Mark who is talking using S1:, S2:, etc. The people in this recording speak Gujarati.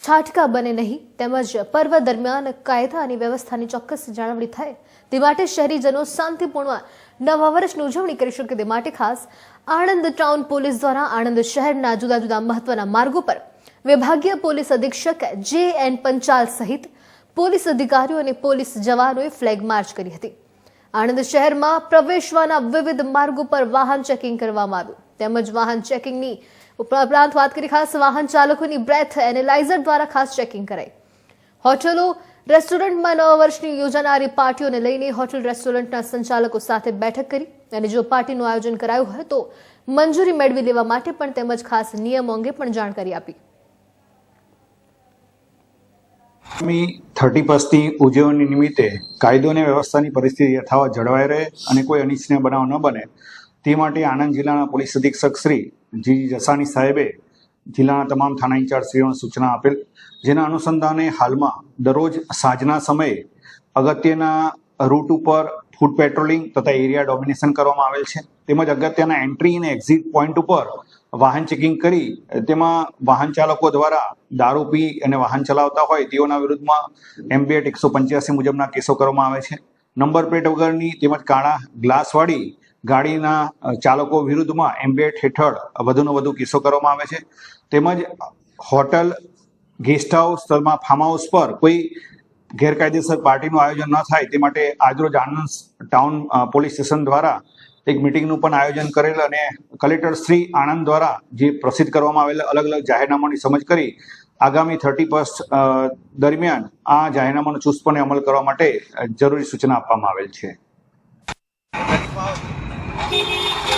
S1: છાટકા બને નહીં, તેમજ પર્વ દરમિયાન કાયદા અને વ્યવસ્થાની ચોક્કસ જાળવણી થાય. તે માટે શહેરીજનો શાંતિપૂર્ણ નવા વર્ષની ઉજવણી કરી શકે તે માટે ખાસ આણંદ ટાઉન પોલીસ દ્વારા આણંદ શહેરના જુદા જુદા મહત્વના માર્ગો પર વિભાગીય પોલીસ અધિક્ષક જે એન પંચાલ સહિત પોલીસ અધિકારીઓ અને પોલીસ જવાનોએ ફ્લેગ માર્ચ કરી હતી. આણંદ શહેરમાં પ્રવેશવાના વિવિધ માર્ગો પર વાહન ચેકિંગ કરવામાં આવ્યું. તેમજ વાહન ચેકિંગની ઉપરાંત વાત કરી ખાસ વાહન ચાલકોની બ્રેથ એનાલાઇઝર દ્વારા ખાસ ચેકિંગ કરાઈ. હોટલો, રેસ્ટોરન્ટમાં નવા વર્ષની યોજાનારી પાર્ટીઓને લઈને હોટલ રેસ્ટોરન્ટના સંચાલકો સાથે બેઠક કરી અને જો પાર્ટીનું આયોજન કરાયું હોય તો મંજૂરી મેળવી લેવા માટે પણ તેમજ ખાસ નિયમો અંગે પણ જાણકારી આપી.
S2: આગામી થર્ટી ફર્સ્ટની ઉજવણી નિમિત્તે કાયદો અને વ્યવસ્થાની પરિસ્થિતિ યથાવત જળવાઈ રહે અને કોઈ અનિચ્છનીય બનાવ ન બને તે માટે આણંદ જિલ્લાના પોલીસ અધિક્ષક શ્રી જી જસાની સાહેબે જિલ્લાના તમામ થાણા ઇન્ચાર્જશ્રીઓને સૂચના આપેલ, જેના અનુસંધાને હાલમાં દરરોજ સાંજના સમયે અગત્યના રૂટ ઉપર ફૂડ પેટ્રોલિંગ તથા એરિયા ડોમિનેશન કરવામાં આવેલ છે. તેમજ અગત્યના એન્ટ્રી અને એક્ઝિટ પોઈન્ટ ઉપર વાહન ચેકિંગ કરી, તેમાં વાહન ચાલકો દ્વારા દારૂ પી અને વાહન ચલાવતા હોય તેઓના વિરુદ્ધમાં એમબીએટ એકસો પંચ્યાસી મુજબના કેસો કરવામાં આવે છે. નંબર પ્લેટ વગરની તેમજ કાળા ગ્લાસવાળી ગાડીના ચાલકો વિરુદ્ધમાં એમ્બેટ હેઠળ વધુને વધુ કિસ્સો કરવામાં આવે છે. તેમજ હોટલ, ગેસ્ટ હાઉસ તથા ફાર્મ હાઉસ પર કોઈ ગેરકાયદેસર પાર્ટીનું આયોજન ન થાય તે માટે આજરોજ આણંદ ટાઉન પોલીસ સ્ટેશન દ્વારા એક મિટિંગનું પણ આયોજન કરેલ અને કલેક્ટર શ્રી આણંદ દ્વારા જે પ્રસિદ્ધ કરવામાં આવેલ અલગ અલગ જાહેરનામાની સમજ કરી આગામી થર્ટી ફર્સ્ટ દરમિયાન આ જાહેરનામાનો ચુસ્તપણે અમલ કરવા માટે જરૂરી સૂચના આપવામાં આવેલ છે. Thank you.